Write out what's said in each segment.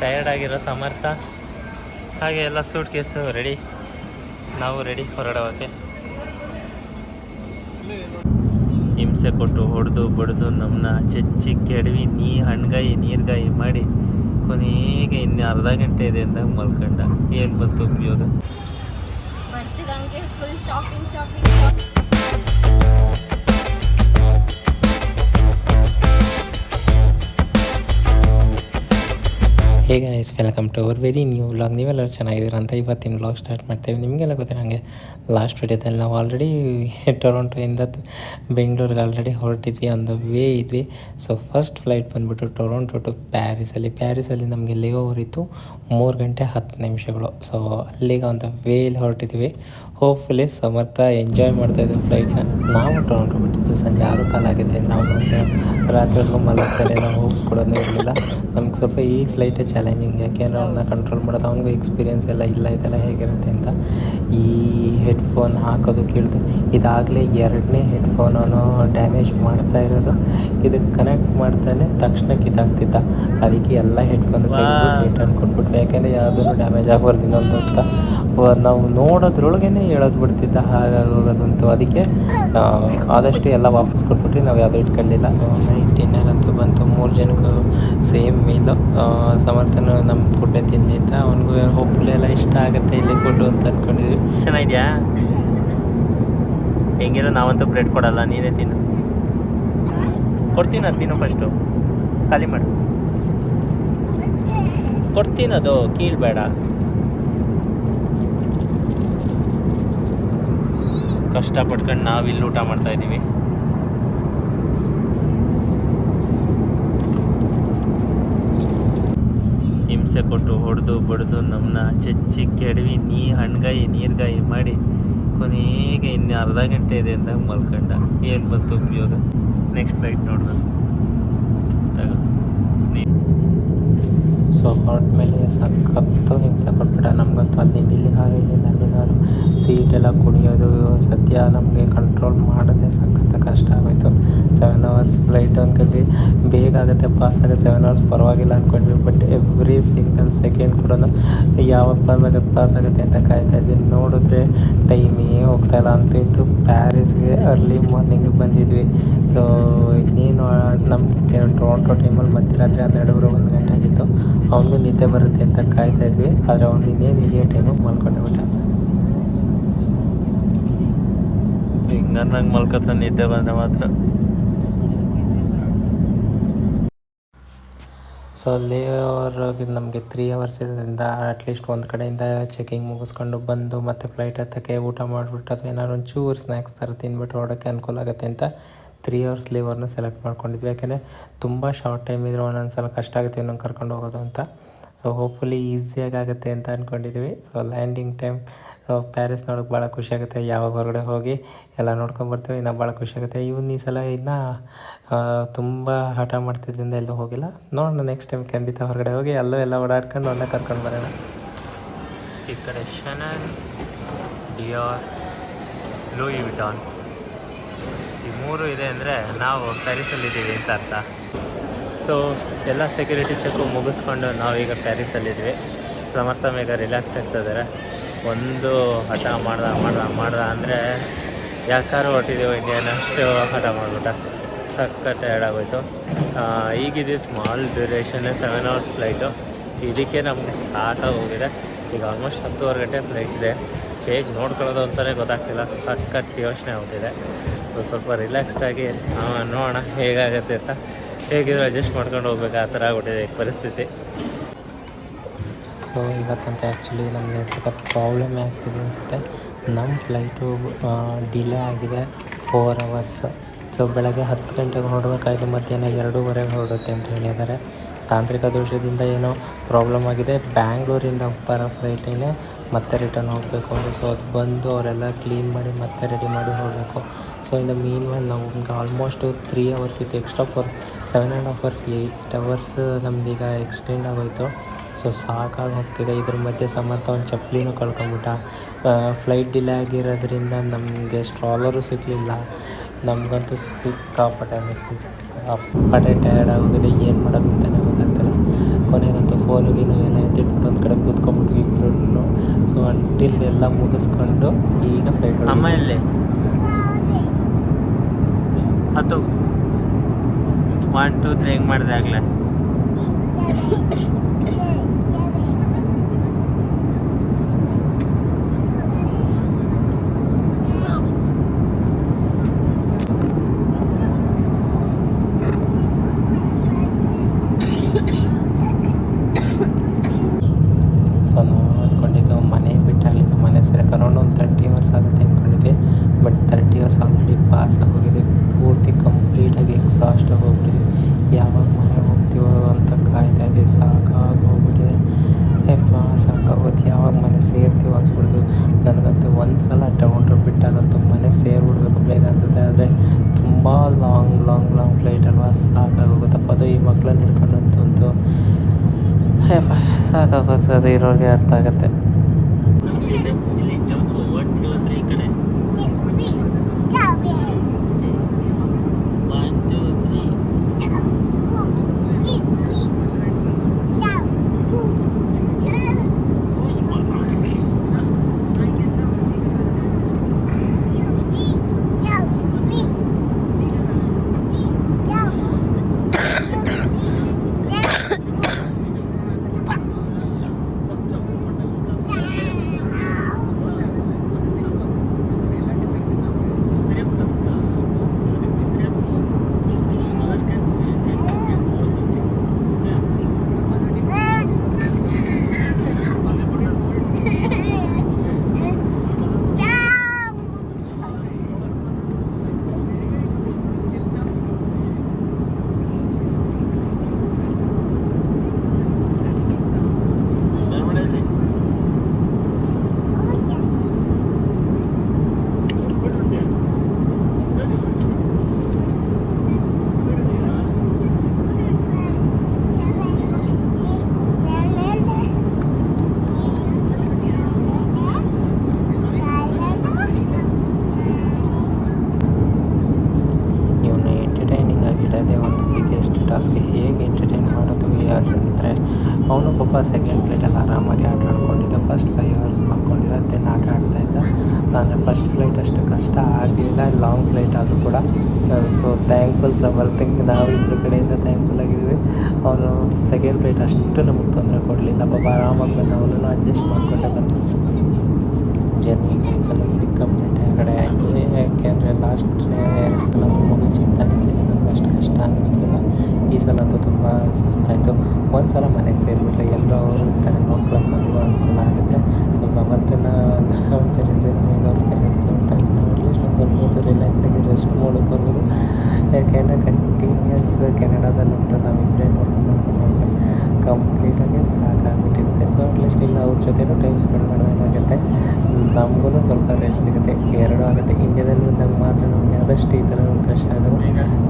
Tired ಆಗಿರೋ ಸಮರ್ಥ. ಹಾಗೆ ಎಲ್ಲ ಸೂಟ್ ಕೇಸು ರೆಡಿ ನಾವು ರೆಡಿ ಹೊರಡೋಕೆ. ಹಿಂಸೆ ಕೊಟ್ಟು ಹೊಡೆದು ಬಡಿದು ನಮ್ಮನ್ನ ಚಚ್ಚಿ ಕೆಡವಿ ನೀ ಹಣ್ಗಾಯಿ ನೀರ್ಗಾಯಿ ಮಾಡಿ ಕೊನೆಗೆ ಇನ್ನು ಅರ್ಧ ಗಂಟೆ ಇದೆ ಅಂತ ಮಲ್ಕೊಂಡ. ಏನು ಬಂತು ಉಪಯೋಗ? ಹೇಗೆ guys welcome to our very new vlog ನೀವೆಲ್ಲರೂ ಚೆನ್ನಾಗಿದ್ದೀರ ಅಂತ ಇವತ್ತಿನ ವ್ಲಾಗ್ ಸ್ಟಾರ್ಟ್ ಮಾಡ್ತೇವೆ. ನಿಮಗೆಲ್ಲ ಗೊತ್ತಿರೋ ಹಾಗೆ ಲಾಸ್ಟ್ ವಿಡಿಯೋದಲ್ಲಿ ನಾವು ಆಲ್ರೆಡಿ ಟೊರೊಂಟೊಯಿಂದ ಬೆಂಗಳೂರಿಗೆ ಆಲ್ರೆಡಿ ಹೊರಟಿದ್ವಿ ಆನ್ ದ ವೇ ಇದ್ವಿ. ಸೊ ಫಸ್ಟ್ ಫ್ಲೈಟ್ ಬಂದುಬಿಟ್ಟು ಟೊರೊಂಟೊ ಟು ಪ್ಯಾರಿಸಲ್ಲಿ ಪ್ಯಾರಿಸಲ್ಲಿ ನಮಗೆ ಲೇ ಓವರ್ ಇತ್ತು ಮೂರು ಗಂಟೆ ಹತ್ತು ನಿಮಿಷಗಳು. ಸೊ ಅಲ್ಲಿಗೆ ಒಂದು ದ ವೇಲಿ ಹೊರಟಿದ್ವಿ. ಹೋಪ್ಫುಲಿ ಸಮರ್ಥ ಎಂಜಾಯ್ ಮಾಡ್ತಾ ಇದ್ದೀವಿ ಫ್ಲೈಟ್ನ ನಾವು ಟೊರೊಂಟೊ ಬಿಟ್ಟಿದ್ದು ಸಂಜೆ ಆರು ಆಗಿದ್ರಿಂದ. ನಾವು ರಾತ್ರಿ ಮಲಗ್ತಾನೆ ನಾವು ಹೋಪ್ಸ್ ಕೊಡೋದು ಇರಲಿಲ್ಲ. ನಮ್ಗೆ ಸ್ವಲ್ಪ ಈ ಫ್ಲೈಟೇ ಚಾಲೆಂಜಿಂಗ್ ಯಾಕೆಂದ್ರೆ ಅವನ್ನ ಕಂಟ್ರೋಲ್ ಮಾಡೋದು ಅವನಿಗೂ ಎಕ್ಸ್ಪೀರಿಯನ್ಸ್ ಎಲ್ಲ ಇಲ್ಲ ಇದೆಲ್ಲ ಹೇಗಿರುತ್ತೆ ಅಂತ ಈ ಹೆಡ್ಫೋನ್ ಹಾಕೋದು ಕೇಳ್ದು. ಇದಾಗಲೇ ಎರಡನೇ ಹೆಡ್ಫೋನ್ ಅವನು ಡ್ಯಾಮೇಜ್ ಮಾಡ್ತಾ ಇರೋದು. ಇದಕ್ಕೆ ಕನೆಕ್ಟ್ ಮಾಡ್ತಾನೆ ತಕ್ಷಣಕ್ಕೆ ಇದಾಗ್ತಿದ್ದ. ಅದಕ್ಕೆ ಎಲ್ಲ ಹೆಡ್ಫೋನ್ ರಿಟರ್ನ್ ಕೊಟ್ಬಿಟ್ವಿ ಯಾಕೆಂದರೆ ಯಾವುದೂ ಡ್ಯಾಮೇಜ್ ಆಗಬಾರ್ದು ಇನ್ನೊಂದು ಅಂತ. ನಾವು ನೋಡೋದ್ರೊಳಗೇ ಹೇಳೋದು ಬಿಡ್ತಿದ್ದ ಹಾಗಾಗಿ ಹೋಗೋದಂತೂ. ಅದಕ್ಕೆ ಆದಷ್ಟು ಎಲ್ಲ ವಾಪಸ್ ಕೊಟ್ಬಿಟ್ಟು ನಾವು ಯಾವುದೂ ಇಟ್ಕೊಳ್ಳಿಲ್ಲ ಡಿನ್ನರ್ ಬಂತು. ಮೂರು ಜನಕ್ಕೂ ಸೇಮ್ ಮೀಲು ಸಮರ್ಥನ ನಮ್ಮ ಫುಡ್ಡೇ ಅಂತ ಅವನಿಗೂ ಹೋಪ್ಫುಲಿ ಎಲ್ಲ ಇಷ್ಟ ಆಗುತ್ತೆ ಇಲ್ಲಿ ಫುಡ್ಡು ಅಂತ ಅಂದ್ಕೊಂಡಿದ್ವಿ ಚೆನ್ನಾಗಿದ್ಯಾ? ಹೆಂಗಿರೋ ನಾವಂತೂ ಬ್ರೆಡ್ ಕೊಡಲ್ಲ, ನೀನೇ ತಿನ್ನು. ಕೊಡ್ತೀನಿ ತಿನ್ನು ಫಸ್ಟು ಖಾಲಿ ಮಾಡು. ಕೊಡ್ತೀನಿ ಅದು, ಕೀಳ್ಬೇಡ. ಕಷ್ಟಪಟ್ಕೊಂಡು ನಾವು ಇಲ್ಲಿ ಊಟ ಮಾಡ್ತಾ ಇದ್ದೀವಿ ಹಿಂಸೆ ಕೊಟ್ಟು ಹೊಡೆದು ಬಡಿದು ನಮ್ಮನ್ನ ಚಚ್ಚಿ ಕೆಡವಿ ನೀ ಹಣ್ಗಾಯಿ, ನೀರ್ಗಾಯಿ ಮಾಡಿ ಕೊನೆಗೆ ಇನ್ನು ಅರ್ಧ ಗಂಟೆ ಇದೆ ಅಂದಾಗ ಮಲ್ಕೊಂಡ. ಏನು ಬಂತು ಉಪಯೋಗ? ನೆಕ್ಸ್ಟ್ ಫ್ಲೈಟ್ ತಗೋ. ಸೊ ಹೊರಟ್ಮೇಲೆ ಸಖತ್ತು ಹಿಂಸೆ ಕೊಟ್ಬಿಟ್ಟ. ನಮಗಂತೂ ಅಲ್ಲಿಂದ ಇಲ್ಲಿ ಹಾರು ಇಲ್ಲಿಂದ ಅಲ್ಲಿಗೆ ಹಾರು. ಸೀಟೆಲ್ಲ ಕುಡಿಯೋದು, ಸದ್ಯ ನಮಗೆ ಕಂಟ್ರೋಲ್ ಮಾಡೋದೇ ಸಖತ್ತು ಕಷ್ಟ ಆಗೋಯ್ತು. ಸೆವೆನ್ ಅವರ್ಸ್ ಫ್ಲೈಟ್ ಅಂದ್ಕೊಂಡ್ವಿ. ಬೇಗ ಆಗುತ್ತೆ ಪಾಸ್ ಆಗುತ್ತೆ. ಸೆವೆನ್ ಅವರ್ಸ್ ಪರವಾಗಿಲ್ಲ ಅಂದ್ಕೊಂಡ್ವಿ. ಬಟ್ ಎವ್ರಿ ಸಿಂಗಲ್ ಸೆಕೆಂಡ್ ಕೂಡ ಯಾವ ಪಾಸ್ ಆಗುತ್ತೆ ಪಾಸ್ ಆಗುತ್ತೆ ಅಂತ ಕಾಯ್ತಾ ಇದ್ವಿ. ನೋಡಿದ್ರೆ ಟೈಮೇ ಹೋಗ್ತಾ ಇಲ್ಲ. ಅಂತೂ ಇಂತೂ ಪ್ಯಾರಿಸ್ಗೆ ಅರ್ಲಿ ಮಾರ್ನಿಂಗ್ ಬಂದಿದ್ವಿ. ಸೊ ಇನ್ನೇನು, ನಮಗೆ ಟೊರೊಂಟೊ ಟೈಮಲ್ಲಿ ಮಧ್ಯರಾತ್ರಿ ಹನ್ನೆರಡುವರೆ, ಒಂದು ಗಂಟೆ ಆಗಿತ್ತು. ಅವನಿಗೂ ನಿದ್ದೆ ಬರುತ್ತೆ ಅಂತ ಕಾಯ್ತಾ ಇದ್ವಿ. ಆದರೆ ಅವನು ಇನ್ನೇನು ಇದೇ ಟೈಮಿಗೆ ಮಲ್ಕೊಂಡೆ ಬಿಟ್ಟ. ಹಿಂಗ ನಂಗೆ ಮಲ್ಕೊತ ನಿದ್ದೆ ಬಂದ್ರೆ ಮಾತ್ರ. ಸೊ ಲೇ ಓವರ್ ನಮಗೆ ತ್ರೀ ಅವರ್ಸ್ ಇರೋದ್ರಿಂದ ಅಟ್ಲೀಸ್ಟ್ ಒಂದು ಕಡೆಯಿಂದ ಚೆಕಿಂಗ್ ಮುಗಿಸ್ಕೊಂಡು ಬಂದು ಮತ್ತೆ ಫ್ಲೈಟ್ ಹತ್ತಕ್ಕೆ ಊಟ ಮಾಡಿಬಿಟ್ಟು ಅಥವಾ ಏನಾದ್ರು ಒಂಚೂರು ಸ್ನ್ಯಾಕ್ಸ್ ಥರ ತಿಂದ್ಬಿಟ್ಟು ಹೊರಡೋಕ್ಕೆ ಅನುಕೂಲ ಆಗುತ್ತೆ ಅಂತ ತ್ರೀ ಅವರ್ಸ್ ಲೀವರ್ನ ಸೆಲೆಕ್ಟ್ ಮಾಡ್ಕೊಂಡಿದ್ವಿ. ಯಾಕೆಂದರೆ ತುಂಬ ಶಾರ್ಟ್ ಟೈಮ್ ಇದ್ರೆ ಒಂದೊಂದು ಸಲ ಕಷ್ಟ ಆಗುತ್ತೆ ಇನ್ನೊಂದು ಕರ್ಕೊಂಡು ಹೋಗೋದು ಅಂತ. ಸೊ ಹೋಪ್ಫುಲಿ ಈಸಿಯಾಗಿ ಆಗುತ್ತೆ ಅಂತ ಅಂದ್ಕೊಂಡಿದ್ವಿ ಸೊ ಲ್ಯಾಂಡಿಂಗ್ ಟೈಮ್ ಪ್ಯಾರಿಸ್ ನೋಡೋಕ್ಕೆ ಭಾಳ ಖುಷಿಯಾಗುತ್ತೆ ಯಾವಾಗ ಹೊರಗಡೆ ಹೋಗಿ ಎಲ್ಲ ನೋಡ್ಕೊಂಬರ್ತೀವಿ ಇನ್ನೂ ಭಾಳ ಖುಷಿಯಾಗುತ್ತೆ ಇವನು ಈ ಸಲ ಇನ್ನು ತುಂಬ ಹಠ ಮಾಡ್ತಿದ್ದರಿಂದ ಎಲ್ಲೂ ಹೋಗಿಲ್ಲ. ನೋಡೋಣ ನೆಕ್ಸ್ಟ್ ಟೈಮ್ ಖಂಡಿತ ಹೊರಗಡೆ ಹೋಗಿ ಎಲ್ಲೋ ಎಲ್ಲ ಓಡಾಡ್ಕೊಂಡು ಅವನ್ನ ಕರ್ಕೊಂಡು ಬರೋಣ. ಈ ಕಡೆ ಶನನ್ ಡಿಯಾರ್ ಲೂಯಿ ವಿಟಾನ್ ಮೂರು ಇದೆ ಅಂದರೆ ನಾವು ಪ್ಯಾರಿಸಲ್ಲಿದ್ದೀವಿ ಅಂತ ಅರ್ಥ. ಸೊ ಎಲ್ಲ ಸೆಕ್ಯೂರಿಟಿ ಚೆಕ್ಕು ಮುಗಿಸ್ಕೊಂಡು ನಾವೀಗ ಪ್ಯಾರಿಸಲ್ಲಿದ್ವಿ. ಸಮರ್ಥ ಮೇಗ ರಿಲ್ಯಾಕ್ಸ್ ಆಗ್ತಿದ್ದಾರೆ ಒಂದು ಹಠ ಮಾಡ್ದ ಮಾಡ್ದ ಮಾಡ್ದ ಅಂದರೆ ಯಾಕಾರು ಹೊಟ್ಟಿದ್ದೀವಿ ಇಂಡಿಯನ್ ಅಷ್ಟು ಹಠ ಮಾಡಿಬಿಟ್ಟ. ಸಖತ್ ಟಯರ್ಡ್ ಆಗೋಯ್ತು. ಈಗಿದೆ ಸ್ಮಾಲ್ ಡ್ಯೂರೇಷನ್ನೇ ಸೆವೆನ್ ಅವರ್ಸ್ ಫ್ಲೈಟು ಇದಕ್ಕೆ ನಮಗೆ ಸಾಕಾಗಿ ಹೋಗಿದೆ ಈಗ ಆಲ್ಮೋಸ್ಟ್ ಹತ್ತುವರೆ ಗಂಟೆ ಫ್ಲೈಟ್ ಇದೆ. ಹೇಗೆ ನೋಡ್ಕೊಳ್ಳೋದು ಅಂತಲೇ ಗೊತ್ತಾಗ್ತಿಲ್ಲ. ಸಖತ್ ಯೋಚನೆ ಆಗ್ತಿದೆ ಸೊ ಸ್ವಲ್ಪ ರಿಲ್ಯಾಕ್ಸ್ಡ್ ಆಗಿ ಆ, ನೋಡೋಣ ಹೇಗಾಗುತ್ತೆ ಅಂತ. ಹೇಗಿದ್ರು ಅಡ್ಜಸ್ಟ್ ಮಾಡ್ಕೊಂಡು ಹೋಗ್ಬೇಕು ಆ ಥರ ಆಗ್ಬಿಟ್ಟಿದೆ ಪರಿಸ್ಥಿತಿ. ಸೊ ಇವತ್ತಂತ ಆ್ಯಕ್ಚುಲಿ ನಮಗೆ ಸ್ವಲ್ಪ ಪ್ರಾಬ್ಲಮ್ ಆಗ್ತಿದೆ ಅನಿಸುತ್ತೆ. ನಮ್ಮ ಫ್ಲೈಟು ಡಿಲೇ ಆಗಿದೆ ಫೋರ್ ಅವರ್ಸ್ ಸೊ ಬೆಳಗ್ಗೆ ಹತ್ತು ಗಂಟೆಗೆ ಹೊರಡಬೇಕಾದ್ರೆ ಮಧ್ಯಾಹ್ನ ಎರಡೂವರೆಗೆ ಹೊರಡುತ್ತೆ ಅಂತ ಹೇಳಿದ್ದಾರೆ. ತಾಂತ್ರಿಕ ದೋಷದಿಂದ ಏನೋ ಪ್ರಾಬ್ಲಮ್ ಆಗಿದೆ. ಬ್ಯಾಂಗ್ಳೂರಿಂದ ಬರೋ ಫ್ಲೈಟೇನೆ ಮತ್ತೆ ರಿಟರ್ನ್ ಹೋಗಬೇಕು ಅವರು ಸೊ ಅದು ಬಂದು ಅವರೆಲ್ಲ ಕ್ಲೀನ್ ಮಾಡಿ ಮತ್ತೆ ರೆಡಿ ಮಾಡಿ ಹೋಗಬೇಕು. ಸೊ ಇನ್ನು ಮೀನ್ ಮೇಲೆ ನಮ್ಗೆ ಆಲ್ಮೋಸ್ಟ್ ತ್ರೀ ಅವರ್ಸ್ ಇತ್ತು. Extra four seven and half hours eight hours ನಮ್ದೀಗ extend ಆಗೋಯ್ತು. ಸೊ ಸಾಕಾಗಿ ಹೋಗ್ತಿದೆ. ಇದ್ರ ಮಧ್ಯೆ ಸಮರ್ಥ ಒಂದು ಚಪ್ಪಲಿನೂ ಕಳ್ಕೊಂಬಿಟ್ಟ. ಫ್ಲೈಟ್ ಡಿಲೇ ಆಗಿರೋದ್ರಿಂದ ನಮಗೆ ಸ್ಟ್ರಾಲರು ಸಿಗಲಿಲ್ಲ. ನಮಗಂತೂ ಸಿಕ್ಕಾಪಟ್ಟೆ ಸಿಕ್ಕಾಪಟ್ಟೆ ಟಯರ್ಡ್ ಆಗೋಗಿದೆ. ಏನು ಮಾಡೋದು ಅಂತಲೇ ಗೊತ್ತಾಗ್ತಿಲ್ಲ. ಕೊನೆಗಂತೂ ಫೋನುಗೇನು ಅಂತಿಟ್ಬಿಟ್ಟು ಒಂದು ಕಡೆ ಕೂತ್ಕೊಂಡ್ಬಿಟ್ವಿ. ಇಬ್ಬರು ಸೊ ಅಂಟಿಲ್ ಎಲ್ಲ ಮುಗಿಸ್ಕೊಂಡು ಈಗ ಫ್ಲೈಟ್ ಅಮ್ಮ ಇಲ್ಲಿ ಹತ್ತು. ಒನ್ ಟೂ ತ್ರೀ ಹಿಂಗೆ ಮಾಡಿದೆ ಆಗಲೇ ಸೊ ನಾವು ಅಂದ್ಕೊಂಡಿದ್ದು ಮನೆ ಬಿಟ್ಟಾಗಲಿಂದ ಮನೆ ಸೇರಕ್ಕೆ ಅರೌಂಡ್ ಒಂದು ತರ್ಟಿ ಅವರ್ಸ್ ಆಗುತ್ತೆ ಅಂದ್ಕೊಂಡಿದ್ವಿ ತರ್ಟಿ ಅವರ್ಸ್ ಪಾಸ್ ಆಗೋಗಿದೆ ಪೂರ್ತಿ ಕಂಪ್ಲೀಟಾಗಿ ಎಕ್ಸಾಸ್ಟ್ ಆಗೋಗ್ಬಿಟ್ಟಿದೆ ಯಾವಾಗ ಮನೆಗೆ ಹೋಗ್ತೀವೋ ಅಂತ ಕಾಯ್ತಾ ಇದ್ವಿ ಸಾಕಾಗೋಗ್ಬಿಟ್ಟಿದೆ. ಹೋಗ್ಬಿಟ್ಟಿದೆ ಪಾಸ್ ಆಗೋಗುತ್ತೆ ಯಾವಾಗ ಮನೆ ಸೇರ್ತೀವೋ ಅನ್ಸ್ಬಿಡ್ತು. ನನಗಂತೂ ಒಂದು ಸಲ ಟೊಮೊಟೊ ಬಿಟ್ಟಾಗಂತೂ ಮನೆ ಸೇರಿಬಿಡ್ಬೇಕು. ಬೇಗ ಅನಿಸುತ್ತೆ. ಆದರೆ ತುಂಬ ಲಾಂಗ್ ಲಾಂಗ್ ಲಾಂಗ್ ಫ್ಲೈಟ್ ಅಲ್ವಾ? ಸಾಕಾಗೋಗುತ್ತಪ್ಪ ಅದು ಈ ಮಕ್ಕಳನ್ನ ಹಿಡ್ಕೊಂಡಂತೂ ಯಪ್ಪ ಸಾಕಾಗೋದು ಅದು ಇರೋರಿಗೆ ಅರ್ಥ ಆಗುತ್ತೆ ಇಲ್ಲಿ ಜಂಪು ಒನ್ ಟೂ ತ್ರೀ ಈ ಕಡೆ ಒನ್ ಟೂ ತ್ರೀ ಇವನು ಎಂಟರ್ಟೈನಿಂಗ್ ಆಗಿರೋದೇ ಒಂದು ಬಿಗ್ಗೆಸ್ಟ್ ಟಾಸ್ಕ್ ಹೇಗೆ ಎಂಟರ್ಟೈನ್ ಮಾಡೋದು ಯಾರಂದರೆ ಅವನು ಪಾಪ ಸೆಕೆಂಡ್ ಫ್ಲೈಟಲ್ಲಿ ಆರಾಮಾಗಿ ಆಟ ಆಡ್ಕೊಂಡಿದ್ದ. ಫಸ್ಟ್ ಫೈವ್ ಅವರ್ಸ್ ಮಾಡ್ಕೊಂಡಿದ್ದ. ದೆನ್ ಆಟ ಆಡ್ತಾ ಇದ್ದ. ಅಂದರೆ ಫಸ್ಟ್ ಫ್ಲೈಟ್ ಅಷ್ಟು ಕಷ್ಟ ಆಗಲಿಲ್ಲ. ಲಾಂಗ್ ಫ್ಲೈಟ್ ಆದರೂ ಕೂಡ. ಸೊ ಥ್ಯಾಂಕ್ಫುಲ್ ಸಮರ್ಥಿಂಗ್ ನಾವು ಇಬ್ಬರ ಕಡೆಯಿಂದ ಥ್ಯಾಂಕ್ಫುಲ್ ಆಗಿದ್ವಿ. ಅವನು ಸೆಕೆಂಡ್ ಫ್ಲೈಟ್ ಅಷ್ಟು ನಮಗೆ ತೊಂದರೆ ಕೊಡಲಿಲ್ಲ. ಪಾಪ ಆರಾಮಾಗಿ ಬಂದು ಅವನನ್ನು ಅಡ್ಜಸ್ಟ್ ಮಾಡಿಕೊಂಡೆ ಬಂದು ಜರ್ನಿ ಸಲ ಸಿಕ್ಕಾಪಟ್ಟೆ ಕಡೆ ಆಯಿತು ಯಾಕೆಂದರೆ ಲಾಸ್ಟ್ ಎರಡು ಸಲ ತುಂಬ ಚಿಂತಾಗಿದ್ದೀನಿ ನಮ್ಗೆ ಅಷ್ಟು ಕಷ್ಟ ಅನ್ನಿಸ್ಲಿಲ್ಲ. ಈ ಸಲ ಅಂತೂ ತುಂಬ ಸುಸ್ತಾಯಿತು. ಒಂದು ಸಲ ಮನೆಗೆ ಸೇರಿಬಿಟ್ರೆ ಎಲ್ಲರೂ ಅವರು ಇರ್ತಾರೆ ನೋಡ್ಕೊಳ್ಳೋಕೆ ನಮಗೂ ಅನುಕೂಲ ಆಗುತ್ತೆ. ಸೊ ಸಮರ್ಥನ ನಮ್ಮ ಪೇರೆಂಟ್ಸ್ ನಮಗೆ ಅವ್ರ ಪೇರೆಂಟ್ಸ್ ನೋಡ್ತಾ ಇದ್ದೀನಿ ನಾವು ಅಟ್ಲೀಸ್ಟ್ ಒಂದು ಸ್ವಲ್ಪ ಹೊತ್ತು ರಿಲ್ಯಾಕ್ಸ್ ಆಗಿ ರೆಸ್ಟ್ ಮಾಡೋಕ್ಕೆ ಬರ್ಬೋದು. ಯಾಕೆಂದರೆ ಕಂಟಿನ್ಯೂಸ್ ಕೆನಡಾದಲ್ಲಂತೂ ನಾವಿಬ್ಬರೇ ನೋಡ್ಕೊಂಡು ನೋಡ್ಕೊಂಡು ಕಂಪ್ಲೀಟಾಗಿ ಸಾಕಾಗ್ಬಿಟ್ಟಿರುತ್ತೆ ಸೊ ಅಟ್ಲೀಸ್ಟ್ ಇಲ್ಲ ಅವ್ರ ಜೊತೆನೂ ಟೈಮ್ ಸ್ಪೆಂಡ್ ಮಾಡಿದಂಗಾಗುತ್ತೆ ನಮಗೂ ಸ್ವಲ್ಪ ರೇಟ್ ಸಿಗುತ್ತೆ ಎರಡೂ ಆಗುತ್ತೆ ಇಂಡಿಯಾದಲ್ಲಿ ಬಂದಾಗ ಮಾತ್ರ ನಮಗೆ ಆದಷ್ಟು ಈ ಥರ ಅವಕಾಶ ಆಗೋದು.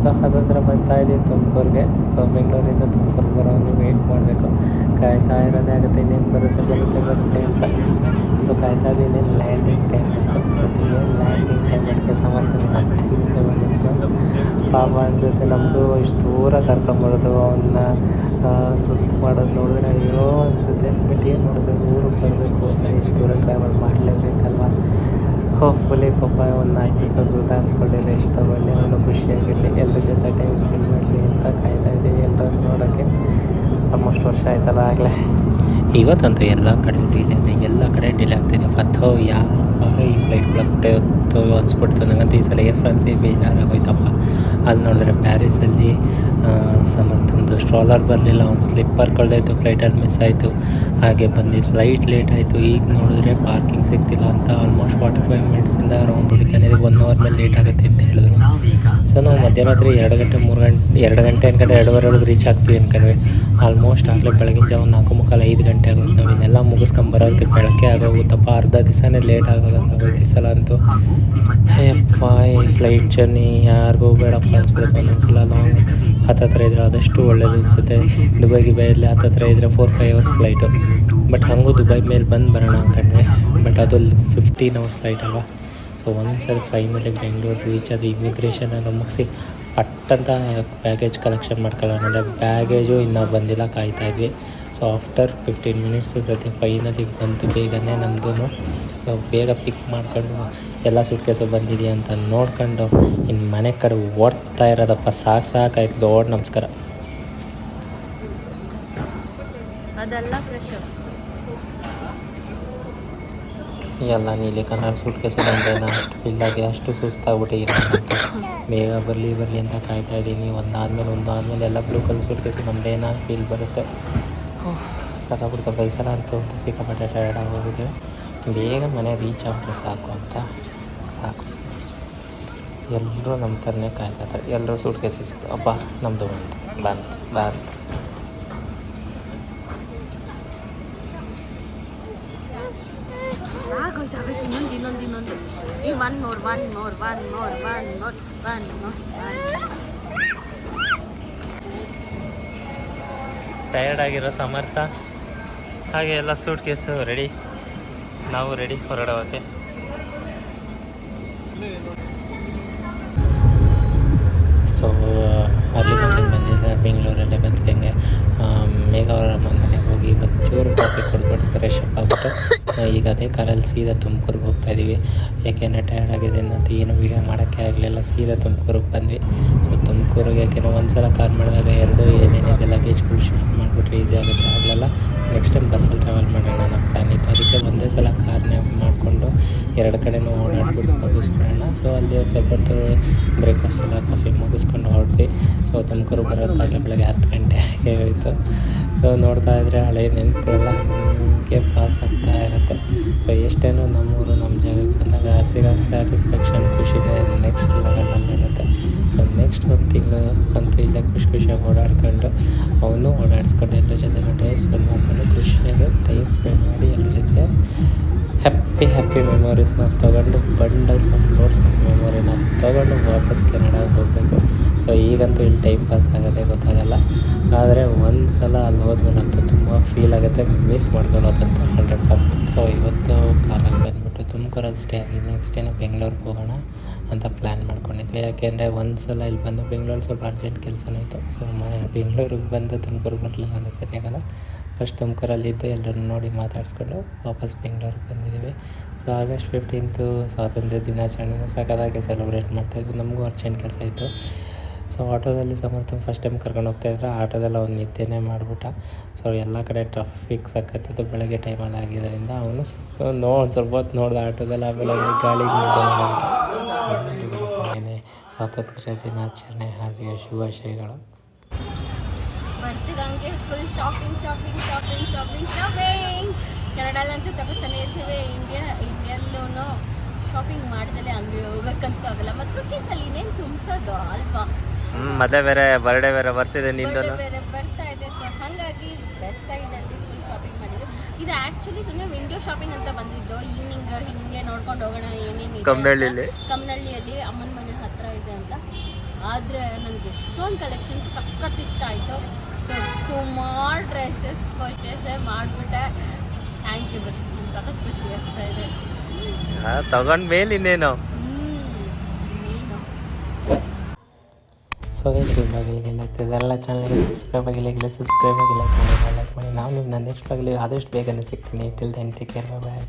ಸೊ ಹತ್ತತ್ರ ಬರ್ತಾ ಇದ್ದೀವಿ ತುಮಕೂರಿಗೆ. ಸೊ ಬೆಂಗಳೂರಿಂದ ತುಮಕೂರು ಬರೋವರೆಗೂ ವೆಯ್ಟ್ ಮಾಡಬೇಕು. ಕಾಯ್ತಾ ಇರೋದೇ ಆಗುತ್ತೆ ಇನ್ನೇನು ಬರುತ್ತೆ ಬರುತ್ತೆ ಬರುತ್ತೆ ಅಂತ. ಸೊ ಕಾಯ್ತಾ ಇದೆ ಇನ್ನೇನು ಲ್ಯಾಂಡಿಂಗ್ ಟೈಮ್ ಏನು ಲ್ಯಾಂಡಿಂಗ್ ಟೈಮ್ ಅದಕ್ಕೆ ಸಮರ್ಥ ಹತ್ತು ಗಂಟೆ ಬಂದಿತ್ತು ಪಾಪ ಅನ್ಸುತ್ತೆ ನಮಗೂ ಇಷ್ಟು ದೂರ ಕರ್ಕೊಂಬರೋದು ಅವನ್ನ ಸುಸ್ತು ಮಾಡೋದು ನೋಡಿದ್ರೆ ಅಯ್ಯೋ ಅನಿಸುತ್ತೆ. ಬಟ್ ಏನು ಮಾಡೋದು? ಊರಿಗೆ ಬರಬೇಕು ಅಂತ ಇಷ್ಟು ದೂರ ಟ್ರಾವೆಲ್ ಮಾಡಲೇಬೇಕಲ್ವ? ಹೋಪ್ಫುಲಿ ಪಾಪ ಒಂದು ನಾಲ್ಕು ದಿವಸ ಸುಧಾರಿಸ್ಕೊಳ್ಳಿ ರೆಸ್ಟ್ ತೊಗೊಳ್ಳಿ, ಅವನು ಖುಷಿಯಾಗಿರಲಿ ಎಲ್ಲರ ಜೊತೆ ಟೈಮ್ ಸ್ಪೆಂಡ್ ಮಾಡಲಿ ಅಂತ ಕಾಯ್ತಾ ಇದ್ದೀವಿ ಎಲ್ಲರನ್ನು ನೋಡೋಕ್ಕೆ ಆಲ್ಮೋಸ್ಟ್ ವರ್ಷ ಆಯ್ತಲ್ಲ ಆಗಲೇ. ಇವತ್ತಂತೂ ಎಲ್ಲ ಕಡೆ ಡಿಲೇ ಎಲ್ಲ ಕಡೆ ಡಿಲೇ ಆಗ್ತಿದೆ. ಬತ್ತೋ ಯಾವಾಗ ಈ ಫ್ಲೈಟ್ಗಳು ಬಿಟ್ಟು ಅನಿಸ್ಬಿಡ್ತು. ನನಗಂತೂ ಈ ಸಲ ಏರ್ ಫ್ರಾನ್ಸೇ ಬೇಜಾರಾಗೋಯ್ತಪ್ಪ. ಅಲ್ಲಿ ನೋಡಿದ್ರೆ ಪ್ಯಾರಿಸಲ್ಲಿ ಸಮರ್ಥಂದು. ಸ್ಟ್ರಾಲರ್ ಬರಲಿಲ್ಲ, ಒಂದು ಸ್ಲಿಪ್ಪರ್ ಕಳೆದಾಯಿತು ಫ್ಲೈಟಲ್ಲಿ ಮಿಸ್ ಆಯಿತು. ಹಾಗೆ ಬಂದು ಫ್ಲೈಟ್ ಲೇಟ್ ಆಯಿತು. ಈಗ ನೋಡಿದ್ರೆ ಪಾರ್ಕಿಂಗ್ ಸಿಗ್ತಿಲ್ಲ ಅಂತ ಆಲ್ಮೋಸ್ಟ್ ಫಾರ್ಟಿ ಫೈವ್ ಮಿನಿಟ್ಸಿಂದ ರೌಂಡ್ ಹೊಡಿತಾನೆ. ಒನ್ ಅವರ್ ಮೇಲೆ ಲೇಟ್ ಆಗುತ್ತೆ ಅಂತ ಹೇಳಿದ್ರು. ಸೊ ನಾವು ಮಧ್ಯರಾತ್ರಿ ಎರಡು ಗಂಟೆ, ಮೂರು ಗಂಟೆ, ಎರಡು ಗಂಟೆ ಅನ್ಕೊಂಡೆ ಎರಡುವರೆ ಒಳಗೆ ರೀಚ್ ಆಗ್ತೀವಿ ಅನ್ಕೊಂಡ್ವಿ. ಆಲ್ಮೋಸ್ಟ್ ಆಗಲೇ ಬೆಳಗಿನ ಜಾವ ನಾಲ್ಕು ಮುಕ್ಕಾಲು ಐದು ಗಂಟೆ ಆಗೋದು ನಾವು ಇನ್ನೆಲ್ಲ ಮುಗಿಸ್ಕೊಂಬರೋದಕ್ಕೆ ಬೆಳಗ್ಗೆ ಆಗೋಗುತ್ತಪ್ಪ. ಅರ್ಧ ದಿವಸನೇ ಲೇಟ್ ಆಗೋದಂಗೆ ಆಗೋದು ಈ ಸಲ ಅಂತೂ. ಏ ಈ ಫ್ಲೈಟ್ ಜರ್ನಿ ಯಾರಿಗೂ ಬೇಡಪ್ಪ ಅನ್ಸ್ಬಿಡ್ತು ಒಂದೊಂದ್ಸಲ ಲಾಂಗ್ ಹತ್ತತ್ರ ಇದ್ರೆ ಆದಷ್ಟು ಒಳ್ಳೇದು ಅನಿಸುತ್ತೆ. ದುಬೈ ಗಿಬೈಯಲ್ಲಿ ಹತ್ರ ಇದ್ದರೆ four five hours flight but ಹಾಗೂ ದುಬೈ ಮೇಲೆ ಬಂದು ಬರೋಣ ಅಂದ್ಕೊಂಡ್ರೆ ಬಟ್ ಅದು ಫಿಫ್ಟೀನ್ ಅವರ್ಸ್ ಫ್ಲೈಟ್ ಅಲ್ವಾ? ಸೊ ಒಂದು ಸಲ ಫೈನಲಿ ಬೆಂಗ್ಳೂರು ರೀಚ್ ಅದು ಇಮಿಗ್ರೇಷನ್ ಅನ್ನು ಮುಗಿಸಿ ಪಟ್ಟಂತ ಬ್ಯಾಗೇಜ್ ಕಲೆಕ್ಷನ್ ಮಾಡ್ಕೊಳ್ಳೋಣ ಅಂದರೆ ಬ್ಯಾಗೇಜು ಇನ್ನೂ ಬಂದಿಲ್ಲ, ಕಾಯ್ತಾ ಇದ್ವಿ. ಸೊ ಆಫ್ಟರ್ ಫಿಫ್ಟೀನ್ ಮಿನಿಟ್ಸ್ ಸತಿ ಫೈನಲಿ ಬಂತು. ಬೇಗನೆ ನಮ್ಮದು ಬೇಗ ಪಿಕ್ ಮಾಡ್ಕೊಂಡು ಎಲ್ಲ ಸುಟ್ಕೇಸು ಬಂದಿದೆಯಾ ಅಂತ ನೋಡ್ಕೊಂಡು ಇನ್ನು ಮನೆ ಕಡೆ ಓಡ್ತಾ ಇರೋದಪ್ಪ. ಸಾಕು ಸಾಕಾಯ್ತು ದೊಡ್ಡ ನಮಸ್ಕಾರ. ಅದೆಲ್ಲ ಫ್ರೆಶ್ ಎಲ್ಲ ನೀಲಿ ಕಲರ್ ಸುಟ್ಕೇಸು ನಾನು ಅಷ್ಟು ಫಿಲ್ಲಾಗಿ ಅಷ್ಟು ಸುಸ್ತಾಗ್ಬಿಟ್ಟಿದ್ದೀನಿ ಬೇಗ ಬರಲಿ ಬರಲಿ ಅಂತ ಕಾಯ್ತಾ ಇದ್ದೀನಿ. ಒಂದಾದ್ಮೇಲೆ ಒಂದು ಆದಮೇಲೆ ಎಲ್ಲ ಬ್ಲೂ ಕಲರ್ ಸುಟ್ಕೇಸು ನಮ್ಮದೇನ ಫೀಲ್ ಬರುತ್ತೆ. ಸಾಕಾಗ್ಬಿಡ್ತು ಬೈಸಲ ಅಂತೂ ಅಂತ ಸಿಕ್ಕಾಪಟ್ಟೆ ಟಯರ್ಡ್ ಆಗೋಗಿದ್ದೀವಿ ಬೇಗ ಮನೆ ರೀಚ್ ಆಗ್ಬಿಟ್ರೆ ಸಾಕು ಅಂತ. ಸಾಕು. ಎಲ್ಲರೂ ನಮ್ಮ ಥರನೇ ಕಾಯ್ತಾ ಇರ್ತಾರೆ ಎಲ್ಲರೂ ಸೂಟ್ ಕೇಸ್ ಸಿಕ್ತು ಅಪ್ಪ ನಮ್ಮದು ಬಂತು. ಬಂತು ಬಂತು. ಇನ್ನೊಂದು ಇನ್ನೊಂದು ಇನ್ನೊಂದು. ಈ one more one more one more one more one more tired ಆಗಿರೋ ಸಮರ್ಥ? ಹಾಗೆ ಎಲ್ಲ ಸೂಟ್ ಕೇಸು ರೆಡಿ ನಾವು ರೆಡಿ ಹೊರಡೋಕೆ ಸೊ ಅಲ್ಲಿ ಬಂದು ಬಂದಿದ್ದೆ, ಬೆಂಗಳೂರಲ್ಲೇ ಬಂದಂಗೆ ಮೇಘ ಅವರ ಮನೆಗೆ ಹೋಗಿ ಒಂಚೂರು ಕಾಫಿ ಕೊಟ್ಬಿಟ್ಟು ಫ್ರೆಶ್ ಅಪ್ ಆಗ್ಬಿಟ್ಟು ಈಗ ಅದೇ ಕಾರಲ್ಲಿ ಸೀದಾ ತುಮಕೂರಿಗೆ ಹೋಗ್ತಾ ಇದ್ದೀವಿ ಯಾಕೆಂದರೆ ಟಯರ್ಡ್ ಆಗಿದೆ ಅಂತ ಏನು ವೀಡಿಯೋ ಮಾಡೋಕ್ಕೆ ಆಗಲಿಲ್ಲ. ಸೀದಾ ತುಮಕೂರಿಗೆ ಬಂದ್ವಿ. ಸೊ ತುಮಕೂರಿಗೆ ಯಾಕೆಂದರೆ ಒಂದು ಸಲ ಕಾರ್ ಮಾಡಿದಾಗ ಎರಡು ಏನೇನಿದೆ ಲಗೇಜ್ಗಳು ಶಿಫ್ಟ್ ಮಾಡಿಬಿಟ್ರೆ ಈಸಿ ಆಗುತ್ತೆ. ಆಗಲಿಲ್ಲ. ನೆಕ್ಸ್ಟ್ ಟೈಮ್ ಬಸ್ಸಲ್ಲಿ ಟ್ರಾವೆಲ್ ಮಾಡೋಣ ನಮ್ಮ ಪ್ಲ್ಯಾನ್ ಇತ್ತು. ಅದಕ್ಕೆ ಒಂದೇ ಸಲ ಕಾರ್ನೇ ಮಾಡಿಕೊಂಡು ಎರಡು ಕಡೆನೂ ಓಡಾಡ್ಬಿಟ್ಟು ಮುಗಿಸ್ಕೊಳ್ಳೋಣ ಸೊ ಅಲ್ಲಿ ಸ್ವಲ್ಪ ಬ್ರೇಕ್ಫಾಸ್ಟ್ ಎಲ್ಲ ಕಾಫಿ ಮುಗಿಸ್ಕೊಂಡು ಹೊರಟ್ವಿ. ಸೊ ತುಮಕೂರು ಬರೋದಾಗಲೇ ಬೆಳಗ್ಗೆ ಹತ್ತು ಗಂಟೆ ಹೋಯಿತು ಸೊ ನೋಡ್ತಾ ಇದ್ದರೆ ಹಳೆ ನೆನಪುಗಳೆಲ್ಲ ಹೀಗೆ ಪಾಸ್ ಆಗ್ತಾ ಇರುತ್ತೆ. ಸೊ ಎಷ್ಟೇನೋ ನಮ್ಮೂರು, ನಮ್ಮ ಜಾಗಕ್ಕೆ ಬಂದಾಗ ಸಿಗೋ ಸ್ಯಾಟಿಸ್ಫ್ಯಾಕ್ಷನ್ ಖುಷಿನೇ ನೆಕ್ಸ್ಟ್ ಲೆವೆಲಲ್ಲಿರುತ್ತೆ ನೆಕ್ಸ್ಟ್ ಒಂದು ತಿಂಗಳು ಅಂತೂ ಇಲ್ಲ ಖುಷಿ ಖುಷಿಯಾಗಿ ಓಡಾಡ್ಕೊಂಡು ಅವನು ಓಡಾಡಿಸ್ಕೊಂಡು ಎಲ್ಲರ ಜೊತೆ ಟೈಮ್ ಸ್ಪೆಂಡ್ ಮಾಡ್ಕೊಂಡು ಖುಷಿಯಾಗಿ ಟೈಮ್ ಸ್ಪೆಂಡ್ ಮಾಡಿ ಎಲ್ಲರ ಜೊತೆ ಹ್ಯಾಪಿ ಹ್ಯಾಪಿ ಮೆಮೊರೀಸ್ನ ತೊಗೊಂಡು ಬಂಡಲ್ಸ್ ಆಫ್ ನೋಟ್ಸ್ ಆಫ್ ಮೆಮೊರಿನ ತೊಗೊಂಡು ವಾಪಸ್ ಕೆನಡಾಗೆ ಹೋಗಬೇಕು. ಸೊ ಈಗಂತೂ ಇಲ್ಲಿ ಟೈಮ್ ಪಾಸ್ ಆಗೋದೇ ಗೊತ್ತಾಗಲ್ಲ. ಆದರೆ ಒಂದು ಸಲ ಅಲ್ಲಿ ಹೋದ್ಮೇಲೆ ಅಂತೂ ತುಂಬ ಫೀಲ್ ಆಗುತ್ತೆ. ಮಿಸ್ ಮಾಡ್ಕೊಳ್ಳೋದಂತೂ ಹಂಡ್ರೆಡ್ ಪರ್ಸೆಂಟ್ ಸೊ ಇವತ್ತು ಕಾರಲ್ಲಿ ಬಂದುಬಿಟ್ಟು ತುಮಕೂರಲ್ಲಿ ಸ್ಟೇ ಆಗಿ ನೆಕ್ಸ್ಟ್ ಡೇನ ಬೆಂಗಳೂರಿಗೆ ಹೋಗೋಣ. ಅಂತ ಪ್ಲ್ಯಾನ್ ಮಾಡ್ಕೊಂಡಿದ್ವಿ. ಯಾಕೆಂದರೆ ಒಂದು ಸಲ ಇಲ್ಲಿ ಬಂದು ಬೆಂಗಳೂರು ಸ್ವಲ್ಪ ಅರ್ಜೆಂಟ್ ಕೆಲಸನೂ ಇತ್ತು ಸೊ ಮನೆ ಬೆಂಗಳೂರಿಗೆ ಬಂದು ತುಮಕೂರು ಬರಲಿಲ್ಲ ಅಂದರೆ ಸರಿಯಾಗಲ್ಲ ಫಸ್ಟ್ ತುಮಕೂರಲ್ಲಿದ್ದು ಎಲ್ಲರೂ ನೋಡಿ ಮಾತಾಡಿಸ್ಕೊಂಡು ವಾಪಸ್ ಬೆಂಗಳೂರಿಗೆ ಬಂದಿದ್ದೀವಿ. ಸೊ ಆಗಸ್ಟ್ ಫಿಫ್ಟೀನ್ತು ಸ್ವಾತಂತ್ರ್ಯ ದಿನಾಚರಣೆನ ಸಖತ್ತಾಗಿ ಸೆಲೆಬ್ರೇಟ್ ಮಾಡ್ತಾಯಿದ್ವಿ ನಮಗೂ ಅರ್ಜೆಂಟ್ ಕೆಲಸ ಇತ್ತು ಸೊ ಆಟೋದಲ್ಲಿ ಸಮರ್ಥ ಫಸ್ಟ್ ಟೈಮ್ ಕರ್ಕೊಂಡು ಹೋಗ್ತಾಯಿದ್ರೆ ಆಟೋದೆಲ್ಲ ಒಂದು ನಿದ್ದೆನೇ ಮಾಡಿಬಿಟ್ಟ. ಸೊ ಎಲ್ಲ ಕಡೆ ಟ್ರಾಫಿಕ್ ಸಖತ್ತಿತ್ತು. ಬೆಳಗ್ಗೆ ಟೈಮಲ್ಲಿ ಆಗಿದ್ದರಿಂದ ಅವನು ಸೊ ನೋ ಒಂದು ಸ್ವಲ್ಪ ಹೊತ್ತು ನೋಡ್ದೆ ಆಟೋದಲ್ಲಿ ಆಮೇಲೆ ಗಾಳಿಗೆ ನಿದ್ದೆ ಮಾಡಿಬಿಟ್ಟ ಸ್ವಾತಂತ್ರ್ಯ ದಿನಾಚರಣೆ ಹಾಗೆ ಶುಭಾಶಯಗಳು. ಬರ್ತಿರಂಗೆ full shopping shopping shopping shopping shopping ಕೆನಡಾಲಂತೂ ತಗೋತಾನೆ ಇರ್ತೀವಿ. ಇಂಡಿಯಾ ಇಂಡಿಯಲ್ಲೂ ಶಾಪಿಂಗ್ ಮಾಡ್ದಲೇ ಅಂಗಡಿ ಹೋಗ್ಬೇಕಂತ ಆಗಲ್ಲ. ಮತ್ತೆ ಸುಟ್ಕೇಸಲ್ಲಿ ಇನ್ನೇನು ತುಂಬಿಸೋದು? ಅಲ್ವಾ? ಹ್ಞೂ ಮತ್ತೆ ಬೇರೆ ಬರ್ಡೇ ಬೇರೆ ಬರ್ತಿದೆ ನಿಂದು ಬೇರೆ ಬರ್ತಾ ಇದೆ. ಸೊ ಹಾಗಾಗಿ ಬೆಸ್ಟ್ ಸೈಡಲ್ಲಿ ಫುಲ್ ಶಾಪಿಂಗ್ ಮಾಡಿದ್ದು. ಇದು ಆ್ಯಕ್ಚುಲಿ ಸುಮ್ಮನೆ ವಿಂಡೋ ಶಾಪಿಂಗ್ ಅಂತ ಬಂದಿದ್ದು. ಈವ್ನಿಂಗ್ ಹಿಂಗೆ ನೋಡ್ಕೊಂಡು ಹೋಗೋಣ ಏನೇನು. ಕಮ್ಮನಹಳ್ಳಿಯಲ್ಲಿ ಅಮ್ಮನ ಮನೆ ಹತ್ರ ಇದೆ ಅಂತ ಆದರೆ ನನಗೆ ಎಷ್ಟೊಂದು ಕಲೆಕ್ಷನ್ ಸಖತ್ ಇಷ್ಟ ಆಯಿತು. ಸೊ ಸುಮಾರು ಡ್ರೆಸ್ಸಸ್ ಪರ್ಚೇಸೇ ಮಾಡಿಬಿಟ್ಟೆ. ಥ್ಯಾಂಕ್ ಯು ಬಸ್ ಸಖತ್ ಖುಷಿ ಆಗ್ತಾ ಇದೆ. ತಗೊಂಡ್ ಮೇಲೆ ಇನ್ನೇನು? ಸೊ ಗೈಸ್ ಈ ಆಗ್ತದೆ ಎಲ್ಲ ಚಾನಲ್ಗೆ ಸಬ್ಸ್ಕ್ರೈಬ್ ಆಗಿಲ್ಲ ಇಲ್ಲ ಸಬ್ಸ್ಕ್ರೈಬ್ ಆಗಿಲ್ಲ ಲೈಕ್ ಮಾಡಿ ಲೈಕ್ ಮಾಡಿ ನಾವು ನಿಮ್ಮ ನೆಕ್ಸ್ಟ್ ಆಗಲಿ ಆದಷ್ಟು ಬೇಗನೆ ಸಿಗ್ತೀನಿ. Till then take care bye